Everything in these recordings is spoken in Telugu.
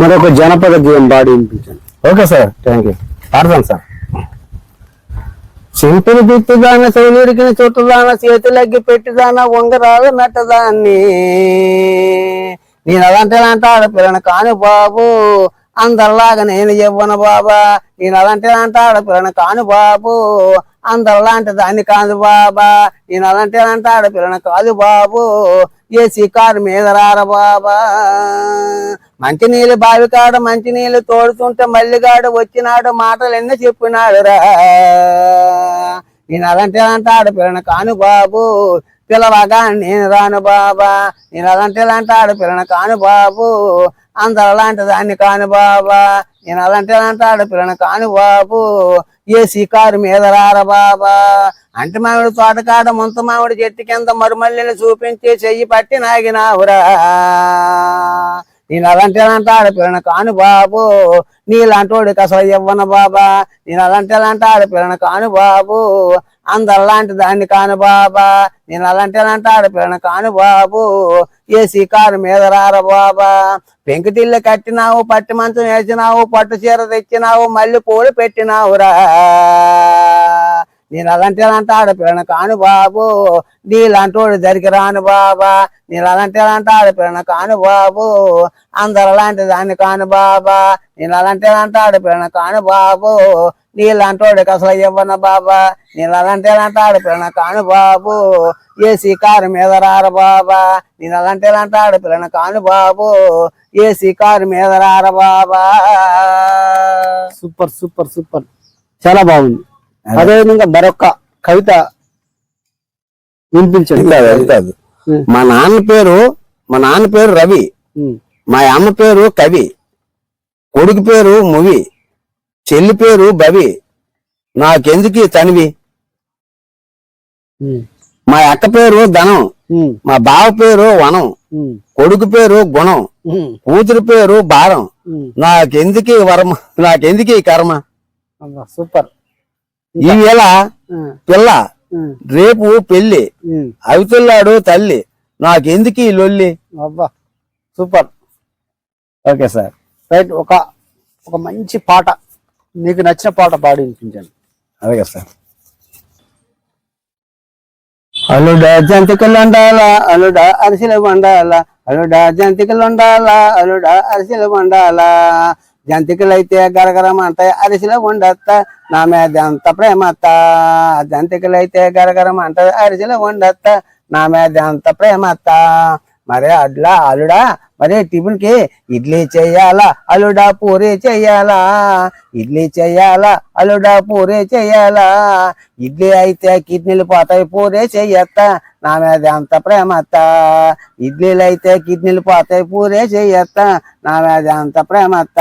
మరొక జనపద గేయం పాడి వినిపించండి. ఓకే సార్ థ్యాంక్ యూ పాడతాను సార్. సింపుల్ దిత్తుదాన సౌలుడికిన చుట్టదాన చేతులగ్గి పెట్టిదాన ఉంగరాలు నట్టదాన్ని. నేను అలాంటి లాంటి ఆడపిల్లను కాను బాబు అందరిలాగా నేను ఇవ్వను బాబా. నేను అలాంటి లాంటి ఆడపిల్లను కాను బాబు అందరిలాంటి దాన్ని కాదు బాబా. నేను అలాంటి లాంటి ఆడపిల్లను కాదు బాబు ఏసీ కారు మీద రారా బాబా. మంచినీళ్ళు బావి కాడ మంచినీళ్ళు తోడుతుంటే మల్లిగాడు వచ్చినాడు మాటలు ఎన్నో చెప్పినాడు రా నేను అలాంటి అలాంటి ఆడపిల్లను కాను బాబు. పిలవగా నేను రాను బాబా. నేను అలాంటి ఇలాంటి ఆడపిల్లను కాను బాబు. అందరు అలాంటి దాన్ని కాను బాబా. నేను అలాంటి ఇలాంటి ఆడపిల్లను కాను బాబు. ఏసీ కారు మీద రార బాబా. అంటి మామిడి తోటకాడ ముంత మామిడి చెట్టు కింద మరుమల్లిని చూపించి చెయ్యి పట్టి నాగినావురా. నేను అలాంటి అలాంటి ఆడపిల్లను కాను బాబు. నీలాంటోడికి అసలు ఇవ్వను బాబా. నేను అలాంటి అలాంటి ఆడపిల్లను కాను బాబు. అందరిలాంటి దాన్ని కాను బాబా. నేను అలాంటి అలాంటి ఆడపిల్లను కాను బాబు. ఏసీ కారు మీద రార బాబా. పెంకుటిల్లు కట్టినావు పట్టి మంచం వేసినావు పట్టు చీర తెచ్చినావు మళ్ళీ పూలు పెట్టినావురా. నేను అలాంటి అలాంటి ఆడపిల్లను కాను బాబు. నీలాంటోడు దరికి రాను బాబా. నేను అలాంటి అలాంటి ఆడపిల్లను కాను బాబు. అందరు అలాంటి దాన్ని కాను బాబా. నేను అలాంటి అలాంటి ఆడపిల్లను కాను బాబు. నీలాంటోడికి అసలు ఇవ్వను బాబా. నేను అలాంటి అలాంటి ఆడపిల్లను కాను బాబు. ఏసీ కారు మీద రారు బాబా. నేను అలాంటి అలాంటి ఆడపిల్లను కాను బాబు. ఏసీ కారు మీద రారు బాబా. Super super super. చాలా బాగుంది. అదేవిధంగా మరొక కవిత వినిపించండి. మా నాన్న పేరు మా నాన్న పేరు రవి. మా అమ్మ పేరు కవి కొడుకు పేరు మువి చెల్లి పేరు బవి నాకెందుకు తనివి. మా అక్క పేరు ధనం. మా బావ పేరు వనం. కొడుకు పేరు గుణం. కూతురు పేరు భారం. నాకెందుకు వర్మ నాకెందుకు కర్మ సూపర్ ఈ ఉం. పిల్ల. రేపు పెళ్ళి ఉం. అవుతున్నాడు తల్లి. నాకెందుకు ఈ లొల్లి? అబ్బా. సూపర్. Okay sir. రైట్ ఒక ఒక మంచి పాట. నీకు నచ్చిన పాట పాడి వినిపించండి. అలాగే సార్. అలుడా జంతికలు ఉండాల అలుడా అరిసెలు వండాల అలుడా జంతికలు ఉండాల అలుడా అరిసెలు వండాల. జంతికలు అయితే గరగరం అంటాయి అరిసెలు ఉండత్త నా మీద ఎంత ప్రేమత్త జంతికలు అయితే గరగరం అంటాయి మరే మరి అడ్లా అలుడా? మరి టిఫిన్కి ఇడ్లీ చెయ్యాలా అలుడా పూరి చెయ్యాలా ఇడ్లీ చెయ్యాలా అలుడా పూరి చెయ్యాలా ఇడ్లీ అయితే కిడ్నీలు పోతాయి పూరే చెయ్యత్త. నా మీద ఎంత ప్రేమత్త ఇడ్లీలు అయితే కిడ్నీలు పోతాయి పూరే చెయ్యత్త. నా మీద ఎంత ప్రేమత్త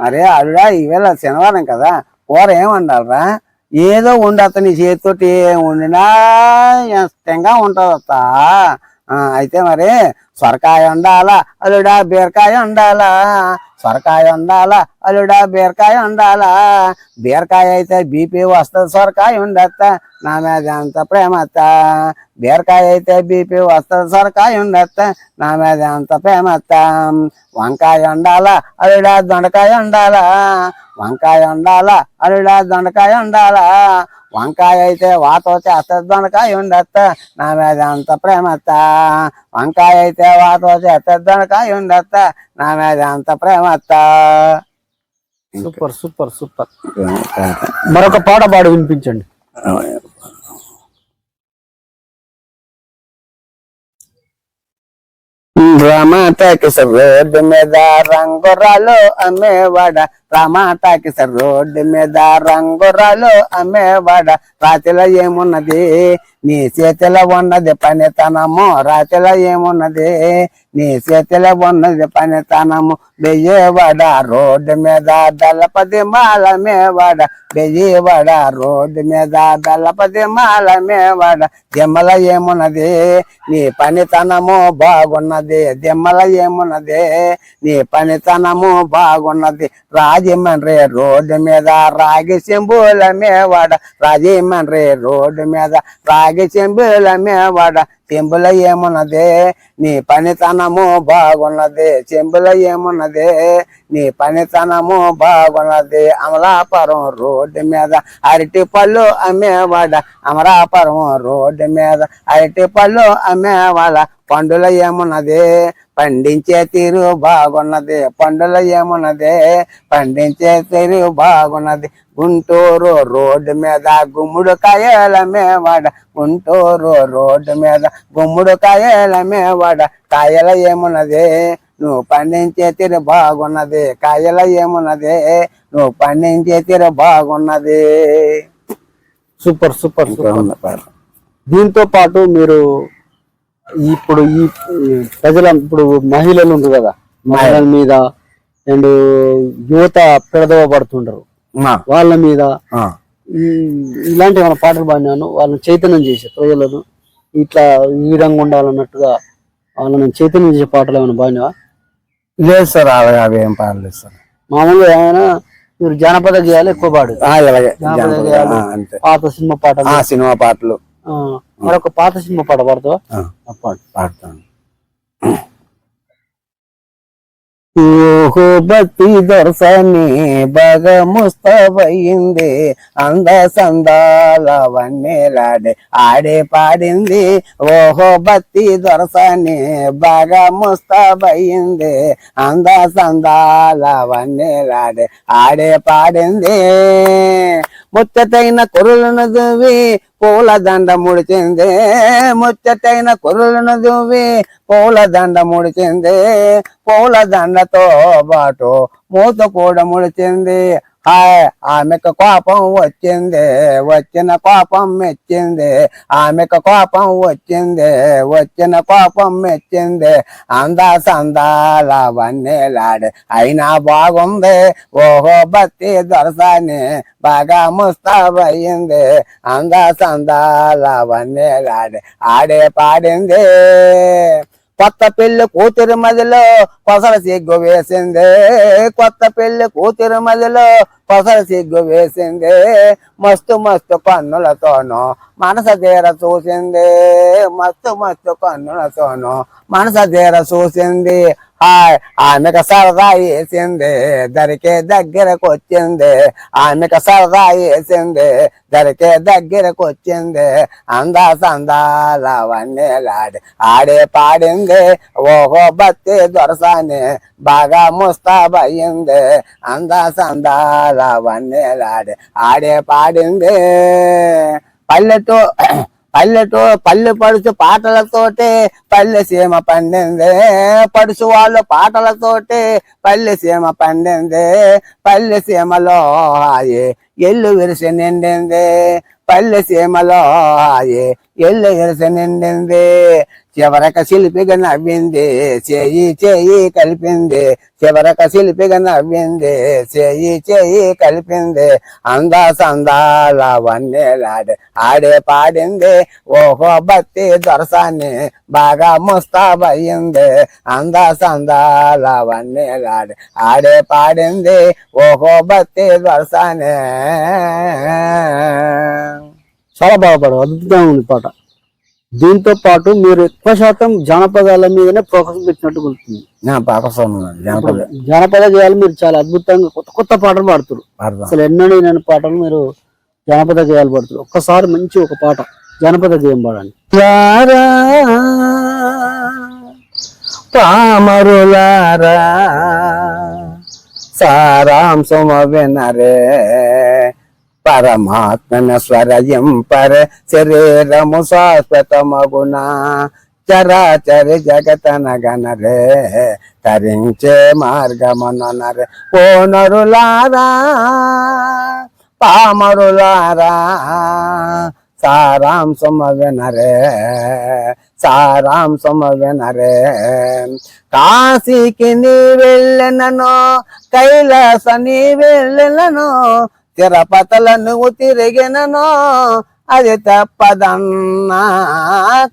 మరి అల్లుడా ఈవేళ శనివారం కదా కూర ఏమండాలరా ఏదో ఉండత్త నీ చేతితోటి ఏం వండినా ఇష్టంగా ఉంటుందత్త. అయితే మరి సొరకాయ ఉండాలా అల్లుడా బీరకాయ ఉండాలా సొరకాయ ఉండాలా అల్లుడా బీరకాయ ఉండాలా బీరకాయ అయితే బీపీ వస్తుంది సొరకాయ ఉండత్త. నా మీద ఎంత ప్రేమత్త బీరకాయ అయితే బీపీ వస్తుంది సొరకాయ ఉండత్త. నా మీద ఎంత ప్రేమత్త వంకాయ ఉండాలా అల్లుడా దొండకాయ ఉండాలా వంకాయ ఉండాలా అల్లుడా దొండకాయ ఉండాలా వంకాయ అయితే వాతో చేస్తుంది దొండకాయ ఉండత్త నా మీద ఎంత ప్రేమత్త వంకాయ అయితే వాతో చేస్తుంది దొండకాయ ఉండత్త నా మీద ఎంత ప్రేమత్త సూపర్ సూపర్ సూపర్. మరొక పాట పాడు వినిపించండి. టమాటాకి సార్ రోడ్డు మీద రంగురాలు అమ్మేవాడ. టమాటాకి సార్ రోడ్డు మీద రంగురాలు అమ్మేవాడ. రాతిలో ఏమున్నది? నీ చేతిలో ఉన్నది పనితనము. రాతిలో ఏమున్నది? నీ చేతిలో ఉన్నది పనితనము. బెయ్యేవాడ రోడ్డు మీద దళపతి మాలమేవాడ బెయ్యేవాడ రోడ్డు మీద దళపతి మాలమేవాడ దిమ్మల ఏమున్నది? నీ పనితనము బాగున్నది. దిమ్మల ఏమున్నది నీ పనితనము బాగున్నది. రాజమండ్రి రోడ్డు మీద రాగి చెంబుల మేవాడ రాజమండ్రి రోడ్డు మీద రాగి చెంబుల మేవాడ చెంబుల ఏమున్నదే? నీ పనితనము బాగున్నది. చెంబుల ఏమున్నదే? నీ పనితనము బాగున్నది. అమలాపురం రోడ్డు మీద అరటి పళ్ళు అమ్మేవాడ. అమలాపురం రోడ్డు మీద అరటి పళ్ళు అమ్మేవాడ. పండుల ఏమున్నదే? పండించే తీరు బాగున్నది పండుల ఏమున్నది? పండించే తీరు బాగున్నది. గుంటూరు రోడ్డు మీద గుమ్ముడు కాయల మేవాడ గుంటూరు రోడ్డు మీద గుమ్ముడు కాయల మేవాడ. కాయల ఏమున్నది? నువ్వు పండించే తీరు బాగున్నది. కాయల ఏమున్నది? నువ్వు పండించే తీరు బాగున్నది. Super super super. దీంతో పాటు మీరు ఇప్పుడు ఈ ప్రజల ఇప్పుడు మహిళలు ఉండరు కదా మహిళల మీద అండ్ యువత పెడదవ పడుతుంటారు ఆ, వాళ్ళ మీద ఇలాంటి ఏమైనా పాటలు పాడినాను వాళ్ళని చైతన్యం చేసే ప్రజలను ఇట్లా ఈ విధంగా ఉండాలన్నట్టుగా వాళ్ళని చైతన్యం చేసే పాటలు ఏమైనా పాడినావా? లేదు సార్ అలాగే అవి ఏం పాడలేదు సార్. మామూలుగా ఏమైనా మీరు జానపద గేయాలు ఎక్కువ పాడు. పాత సినిమా పాటలు. ఆ సినిమా పాటలు. మరొక పాత సినిమా పాట పాడతావా? పాడతాను. దొరసని బాగా ముస్తబయింది అంద సందాల వన్నెలాడే ఆడే పాడింది. ఓహో బత్తి దొరసని బాగా ముస్తబయింది అంద సందాల వన్నెలాడే ఆడే పాడింది. ముచ్చటైన కొరులను దువ్వి పూల దండ ముడిచింది. ముచ్చటైన కొరులను దువ్వి పూల దండ ముడిచింది. పూల దండతో పాటు మూత కూడా ముడిచింది. ఆమెకు కోపం వచ్చింది వచ్చిన కోపం మెచ్చింది ఆమెకు కోపం వచ్చింది వచ్చిన కోపం మెచ్చింది అందా సందాల వన్నెలాడే అయినా బాగుంది ఓహో బత్తి దొరసాని బాగా ముస్తాబయ్యింది అందా సందాల వన్నెలాడే ఆడే పాడింది కొత్త పెళ్ళి కూతురు మదిలో కొసల సిగ్గు వేసింది. కొత్త పెళ్ళి కూతురు మదిలో కొసల సిగ్గు వేసింది. మస్తు మస్తు కన్నులతోనూ మనస తీర చూసింది. మస్తు మస్తు కన్నులతోనూ మనస తీర చూసింది. ఆమెకు సరదా వేసింది దరికే దగ్గరకు వచ్చింది ఆమెకు సరదా వేసింది దరికే దగ్గరకు వచ్చింది అందా సందాల వన్నెలాడి ఆడే పాడింది ఓహో బత్తి దొరసాని బాగా ముస్తాబయ్యింది అందా సందాల వన్నెలాడి ఆడే పాడింది పల్లెటూ పల్లెటూ పల్లె పడుచు పాటలతోటి పల్లె సీమ పండింది. పడుచు వాళ్ళు పాటలతోటి పల్లె సీమ పండింది. పల్లె సీమలో హాయి ఎల్లు విరిసి నిండింది. పల్లె సీమలో హాయి ఎల్లు విరిసి నిండింది. చివరక శిల్పిగ నవ్వింది చేయి చేయి కలిపింది. చివరక శిల్పిగ నవ్వింది చేయి చేయి కలిపింది. అందా సందాల వన్నెలాడే ఆడే పాడింది. ఓహో బత్తి దొరసాన్ని బాగా ముస్తాబయ్యింది. అందా సందాల వన్నెలాడే ఆడే పాడింది. ఓహో బత్తి దొరసాని. చాలా బాగా పాడు అద్భుతంగా ఉంది పాట. దీంతో పాటు మీరు ఎక్కువ శాతం జానపదాల మీదనే ఫోకస్ పెట్టినట్టు గుర్తుంది. నా పాకసం జనపద జానపద గేయాలు మీరు చాలా అద్భుతంగా కొత్త కొత్త పాటలు పాడుతారు. అసలు ఎన్నడూ నేను పాటలు మీరు జానపద గేయాలు పాడుతారు. ఒక్కసారి మంచి ఒక పాట జానపద గేయం పాడండి. పామరులారా సారాంశమ వినరే పరమాత్మన స్వరయం పర శరీరము శాశ్వతమగుణ చరాచరి జగతనగనరే తరించే మార్గమనరే ఓ నరులారా పామరులారా సారాం వినరే సారాంశమ వినరే. కాశీకి నీ వెళ్ళనను కైలాస నీ వెళ్ళనను తిరపతలను నువ్వు తిరిగినను అది తప్పదన్నా.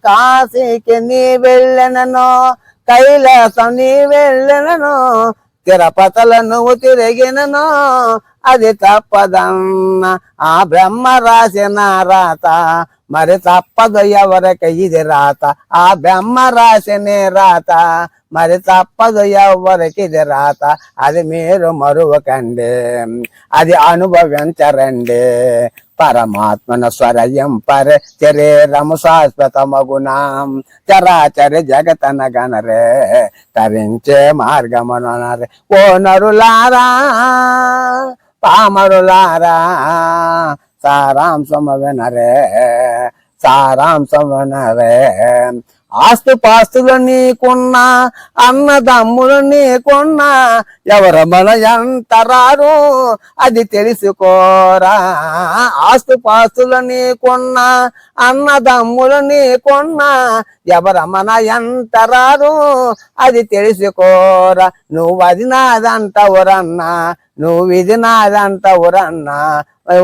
కాశీకి నీ వెళ్ళనను కైలాసం నీ వెళ్ళనను తిరపతలను నువ్వు తిరిగినను అది తప్పదన్న. ఆ బ్రహ్మ రాసిన రాత మరి తప్పదు ఎవరికి ఇది రాత. ఆ బెమ్మ రాసినే రాత మరి తప్పదు ఎవరికి ఇది రాత. అది మీరు మరువకండి. అది అనుభవించరండి. పరమాత్మన స్వరయం పర. శరీరము శాశ్వతమగుణం చరాచరి జగతన గణరే తరించే మార్గమునరే ఓ నరులారా పామరులారా సారాంశము వినరే. సారాంశం వినరే. ఆస్తు పాస్తులు నీకున్నా అన్నదమ్ములు నీకున్నా ఎవరు మన ఎంత రారు అది తెలుసుకోరా. ఆస్తు పాస్తులు నీకున్నా అన్నదమ్ములు నీకున్నా ఎవర మన ఎంత రారు అది తెలుసుకోరా. నువ్వు అది నాదంటవురన్నా నువ్వు ఇది నాదంటవురన్నా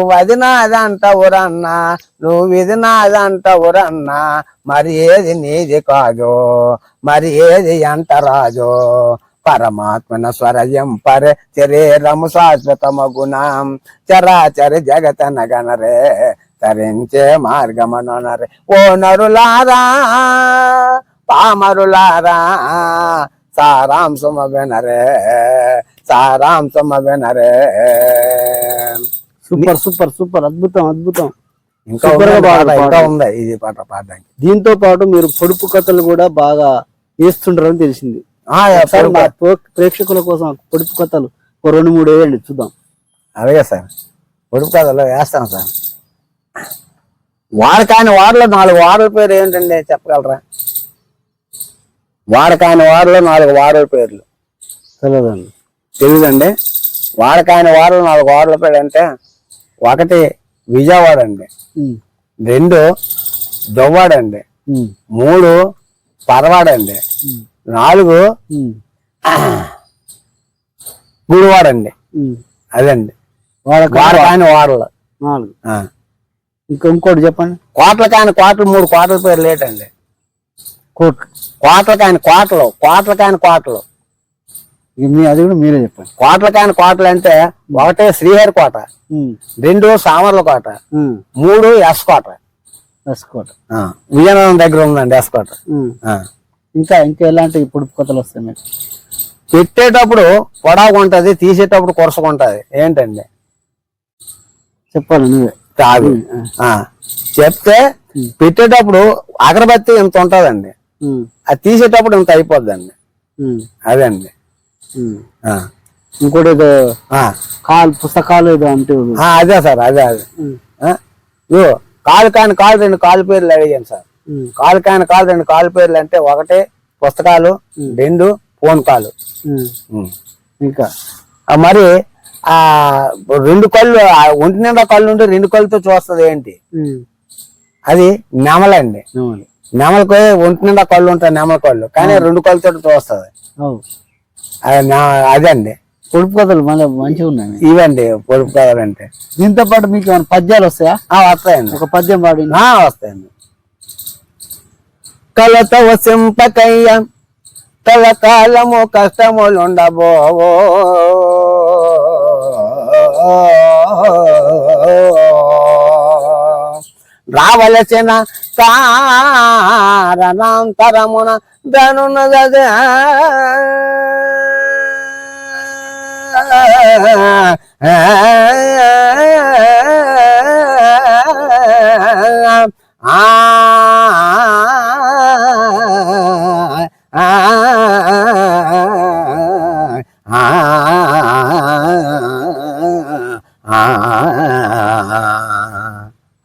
వదినాదంట అది నువ్వు ఇది నాదంటవురన్నా మరి ఏది నీది కాదు మరి ఏది ఎంత రాజు పరమాత్మన స్వరయం పర శరీరము శాశ్వతమ గుణం చరాచర జగతన గణరే తరించే మార్గమనరే ఓ నరులారా పామరులారా సారాంశమ వినరే సారాంశమ వినరే సూపర్ సూపర్ సూపర్. అద్భుతం అద్భుతం. ఇంకా ఇంకా. ఉంది ఇది పాట పాడడానికి? దీంతో పాటు మీరు పొడుపు కథలు కూడా బాగా వేస్తుంటారని తెలిసింది. మా ప్రేక్ష- ప్రేక్షకుల కోసం పొడుపు కథలు ఒక రెండు మూడు వేయండి చూద్దాం. అలాగే సార్. ఉడుపు కథలో వేస్తాం సార్. వాడకాని వాడలో నాలుగు వాడల పేరు ఏంటండి? చెప్పగలరా? వాడకాని వాడలో నాలుగు వాడల పేర్లు. తెలియదండి తెలియదండి వాడకాని వాడలో నాలుగు వాడల పేరు అంటే ఒకటి విజయవాడ అండి రెండు దువ్వాడ అండి మూడు పరవాడ అండి నాలుగు గుడివాడ అండి. అదండి. వాడకాని వాడలు నాలుగు. ఆ. ఇంకా ఇంకోటి చెప్పండి? కోట్ల కాని కోటలు మూడు కోటల పేరు లేటండి. కోట్ కోట్ల కాని కోటలు కోట్ల కాని కోటలు. మీ అది కూడా మీరే చెప్పండి. కోట్ల కాని కోటలు అంటే ఒకటే శ్రీహరి కోట రెండు సామర్ల కోట మూడు ఎస్ కోట. బస్ కోట. విజయనగరం దగ్గర ఉందండి ఎస్ కోట. ఇంకా ఇంకా ఎలాంటి పొడుపు కథలు వస్తాయి మీకు? పెట్టేటప్పుడు పొడవుగా ఉంటది తీసేటప్పుడు కొరసకుంటది ఏంటండి? చెప్పాలి నువ్వే. కాదు. చెప్తే పెట్టేటప్పుడు అగరబత్తి ఇంత ఉంటదండి? అది తీసేటప్పుడు ఇంత అయిపోద్దండి. అదండి ఉమ్. ఆ, ఇంకోటి ఏదో కాల్ పుస్తకాలు ఏదో అంటే అదే సార్ అదే అదే. కాలు కాని కాలు రెండు కాలు పేర్లు అడిగాను సార్. కాలు కాని కాలు రెండు కాలు పేర్లు అంటే ఒకటి పుస్తకాలు రెండు ఫోన్ కాలు. ఇంకా? మరి ఆ రెండు కళ్ళు ఒంటి నిండా కళ్ళు ఉంటే రెండు కళ్ళతో చూస్తుంది ఏంటి? అది నెమలండి నెమలకు ఒంటి నిండా కళ్ళు ఉంటాయి నెమల కళ్ళు. కానీ రెండు కళ్ళతో చూస్తుంది. అదండి. పొడుపు కథలు మళ్ళీ మంచిగా ఉన్నాయి. ఇవండి పొడుపు కథలంటే. దీంతో పాటు మీకు ఏమైనా పద్యాలు వస్తాయా? ఆ, వస్తాయండి. ఒక పద్యం పాడి వస్తాయండి. కలత వసింపకయ్య కలకాలము కష్టములుండబోవో. రావలసిన కారణాంతరమున ధనునదే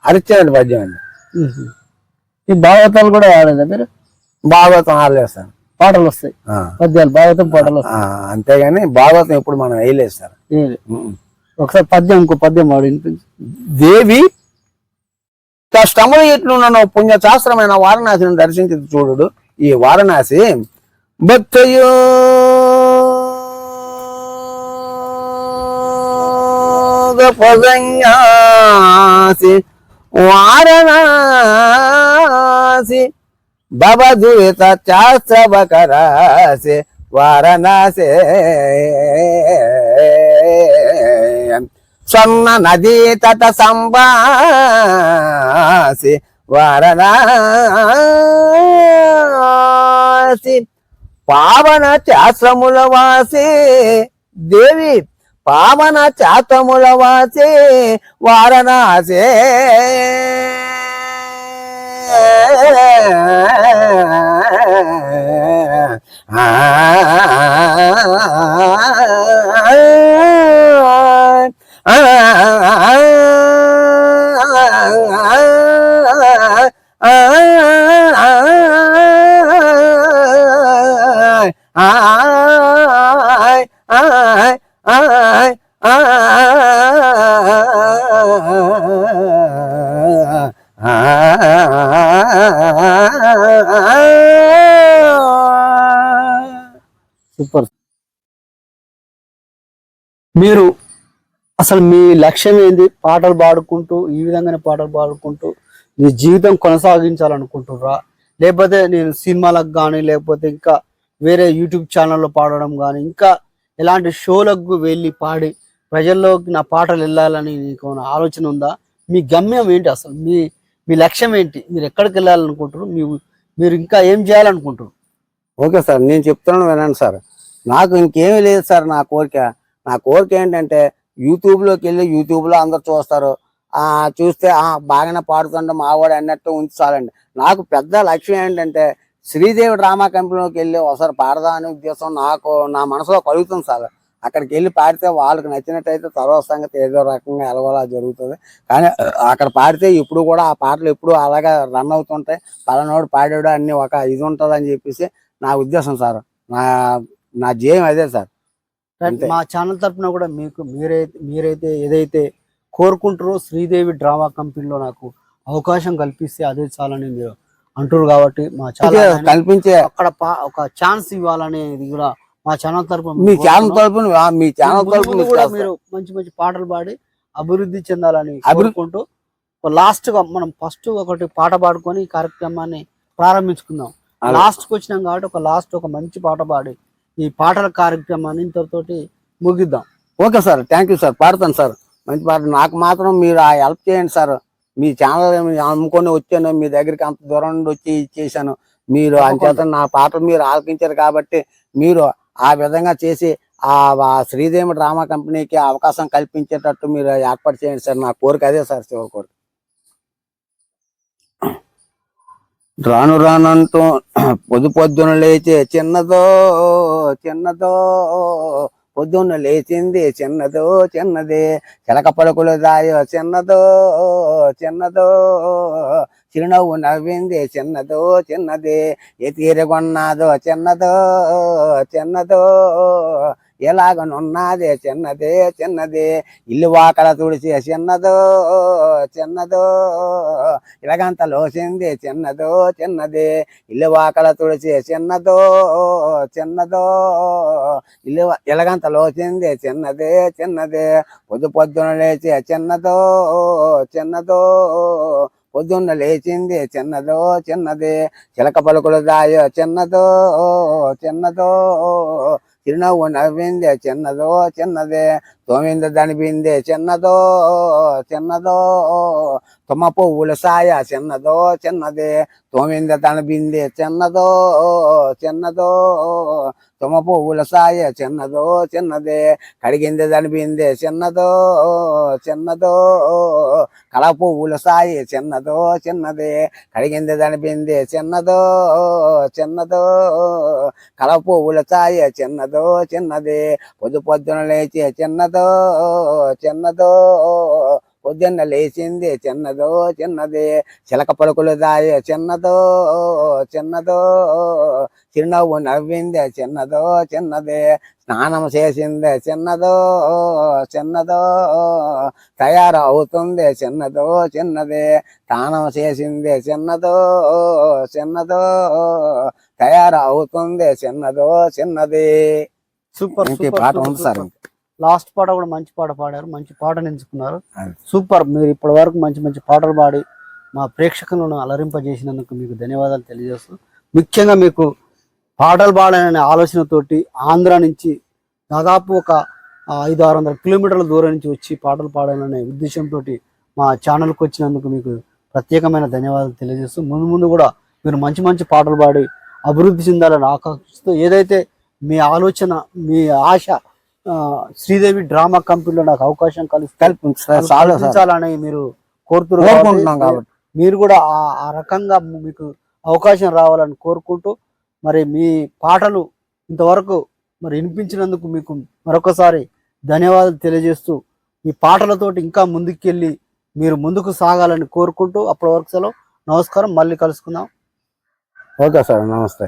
అరిచాడు పద్యం అండి. ఈ భాగవతాలు కూడా వాడేదా మీరు? భాగవతం ఆడలేదు పాటలు వస్తాయి. పద్యాలు భాగవతం పాటలు వస్తాయి. అంతేగాని భాగవతం ఇప్పుడు మనం వేయలేదు సార్? ఒకసారి పద్యం ఇంకో పద్యం వాడు వినిపించు. దేవి కష్టములు ఎట్లున్న పుణ్య శాస్త్రమైన వారణాసిని దర్శించి చూడు ఈ వారణాసి భక్తయో వారణాసి భవధూత శాస్త్రవకరాసి వారణాసి. స్వర్ణ నదీ తట సంబాసి వారణాసి. పావన శాస్త్రముల వాసి దేవి పావన శాస్త్రముల వాసి వారణాసే. సూపర్ అసలు మీ లక్ష్యం ఏంది? పాటలు పాడుకుంటూ ఈ విధంగానే పాటలు పాడుకుంటూ మీ జీవితం కొనసాగించాలనుకుంటుర్రా? లేకపోతే నేను సినిమాలకు కానీ లేకపోతే ఇంకా వేరే యూట్యూబ్ ఛానల్లో పాడడం కానీ ఇంకా ఎలాంటి షోలకు వెళ్ళి పాడి ప్రజల్లోకి నా పాటలు వెళ్ళాలని నీకు ఏమైనా ఆలోచన ఉందా? మీ గమ్యం ఏంటి అసలు? మీ మీ లక్ష్యం ఏంటి? మీరు ఎక్కడికి వెళ్ళాలనుకుంటారు మీ మీరు ఇంకా ఏం చేయాలనుకుంటారు ఓకే సార్ నేను చెప్తున్నాను వినండి సార్. నాకు ఇంకేమీ లేదు సార్ నా కోరిక. నా కోరిక ఏంటంటే యూట్యూబ్లోకి వెళ్ళి యూట్యూబ్లో అందరు చూస్తారు. ఆ చూస్తే ఆ బాగానే పాడుతుంటే మావాడు అన్నట్టు ఉంచాలండి నాకు పెద్ద లక్ష్యం ఏంటంటే శ్రీదేవి డ్రామా కంపెనీలోకి వెళ్ళి ఒకసారి పాడదా అనే ఉద్దేశం నాకు నా మనసులో కలుగుతుంది సార్ అక్కడికి వెళ్ళి పాడితే వాళ్ళకి నచ్చినట్టయితే తర్వాత సంగతి ఏదో రకంగా ఎలవలా జరుగుతుంది. కానీ అక్కడ పాడితే ఇప్పుడు కూడా ఆ పాటలు ఎప్పుడు అలాగా రన్ అవుతుంటాయి. పలానోడు పాడాడు అన్ని ఒక ఇది ఉంటుంది చెప్పేసి నా ఉద్దేశం సార్. నా నా జయం అదే సార్. మా ఛానల్ తరపున కూడా మీకు మీరైతే మీరైతే ఏదైతే కోరుకుంటారో శ్రీదేవి డ్రామా కంపెనీలో నాకు అవకాశం కల్పిస్తే అదే చాలని మీరు అంటారు కాబట్టి మా ఛానల్ కల్పించే అక్కడ ఒక ఛాన్స్ ఇవ్వాలనేది కూడా మా ఛానల్ తరపున మీ ఛానల్. తరపున మీ ఛానల్ ముందు కూడా. మీరు మంచి మంచి పాటలు పాడి అభివృద్ధి చెందాలని కోరుకుంటూ లాస్ట్గా మనం ఫస్ట్ ఒకటి పాట పాడుకొని ఈ కార్యక్రమాన్ని ప్రారంభించుకుందాం. లాస్ట్కి వచ్చినాం కాబట్టి ఒక లాస్ట్ ఒక మంచి పాట పాడి ఈ పాటల కార్యక్రమాన్ని ఇంతటితోటి ముగిద్దాం. Okay sir thank you sir పాడతాను సార్. మంచి పాట నాకు మాత్రం మీరు ఆ హెల్ప్ చేయండి సార్. మీ ఛానల్ అమ్ముకొని వచ్చాను మీ దగ్గరికి అంత దూరం నుండి వచ్చి ఇచ్చేసాను మీరు అంచేత నా పాటలు మీరు ఆలకించారు కాబట్టి మీరు ఆ విధంగా చేసి ఆ ఆ శ్రీదేవి డ్రామా కంపెనీకి అవకాశం కల్పించేటట్టు మీరు ఏర్పాటు చేయండి సార్. నా కోరిక అదే సార్ చివరి కోరిక. రాను రానంటూ పొద్దు పొద్దున లేచే చిన్నదో చిన్నదో పొద్దున్న లేచింది చిన్నదో చిన్నది. చిలక పలుకులు దాయో చిన్నదో చిన్నదో చిరునవ్వు నవ్వింది చిన్నదో చిన్నది. ఏ తీరగొన్నదో చిన్నదో చిన్నదో ఎలాగనున్నది చిన్నదే చిన్నది. ఇల్లు వాకల తుడిచి చిన్నదో చిన్నదో. ఇలాగంత లోసింది చిన్నదో చిన్నది. ఇల్లు వాకల తుడిచి చిన్నదో చిన్నదో. ఇల్లు ఇలాగంత లోచింది చిన్నదే చిన్నదే. పొద్దు పొద్దున లేచి చిన్నదో చిన్నదో. పొద్దున్న లేచింది చిన్నదో చిన్నది. చిలక పలుకులు దాయో చిన్నదో చిన్నదో. చిరునవ్వు నవ్విందే చిన్నదో చిన్నదే తోమింద దనిపిందే చిన్నదో చిన్నదో తుమ్మ పువ్వుల సాయ చిన్నదో చిన్నది తన దనిపింది చిన్నదో చిన్నదో తుమ్మ పువ్వుల సాయ చిన్నదో చిన్నది కడిగింది దనిపింది చిన్నదో చిన్నదో కళ పువ్వుల సాయి చిన్నదో చిన్నది కడిగింది బింది చిన్నదో చిన్నదో కళ పువ్వుల సాయి చిన్నదో చిన్నది పొద్దు పొద్దున లేచి చిన్నదో చిన్నదో పొద్దున్న లేచింది చిన్నదో చిన్నది చిలక పలుకులు దాయ చిన్నదో చిన్నదో చిరునవ్వు నవ్వింది చిన్నదో చిన్నది స్నానం చేసింది చిన్నదో చిన్నదో తయారు అవుతుంది చిన్నదో చిన్నది స్నానం చేసింది చిన్నదో చిన్నదో తయారు అవుతుంది చిన్నదో చిన్నది. సూపర్ పాట ఉంది సార్ లాస్ట్ పాట కూడా మంచి పాట పాడారు మంచి పాటను ఎంచుకున్నారు. సూపర్ మీరు ఇప్పటి వరకు మంచి మంచి పాటలు పాడి మా ప్రేక్షకులను అలరింపజేసినందుకు మీకు ధన్యవాదాలు తెలియజేస్తూ ముఖ్యంగా మీకు పాటలు పాడాలనే ఆలోచనతోటి ఆంధ్ర నుంచి దాదాపు ఒక ఐదు ఆరు వందల కిలోమీటర్ల దూరం నుంచి వచ్చి పాటలు పాడాలనే ఉద్దేశంతో మా ఛానల్కి వచ్చినందుకు మీకు ప్రత్యేకమైన ధన్యవాదాలు తెలియజేస్తూ ముందు ముందు కూడా మీరు మంచి మంచి పాటలు పాడి అభివృద్ధి చెందాలని ఆకాంక్షిస్తూ ఏదైతే మీ ఆలోచన మీ ఆశ శ్రీదేవి డ్రామా కంపెనీలో నాకు అవకాశం కల్పించాలని మీరు కోరుకుంటున్నాం కాబట్టి. మీరు కూడా ఆ ఆ రకంగా మీకు అవకాశం రావాలని కోరుకుంటూ మరి మీ పాటలు ఇంతవరకు మరి వినిపించినందుకు మీకు మరొకసారి ధన్యవాదాలు తెలియజేస్తూ ఈ పాటలతోటి ఇంకా ముందుకెళ్ళి మీరు ముందుకు సాగాలని కోరుకుంటూ అప్పటి వరకు సెలవు. నమస్కారం. మళ్ళీ కలుసుకుందాం. ఓకే సార్ నమస్తే.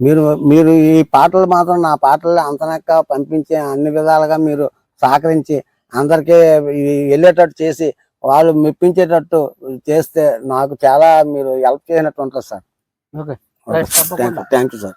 మీరు మీరు ఈ పాటలు మాత్రం నా పాటలు అంతనక్క పంపించి అన్ని విధాలుగా మీరు సహకరించి అందరికీ వెళ్ళేటట్టు చేసి వాళ్ళు మెప్పించేటట్టు చేస్తే నాకు చాలా మీరు హెల్ప్ చేసినట్టు ఉంటుంది sir. Okay. Thank you sir.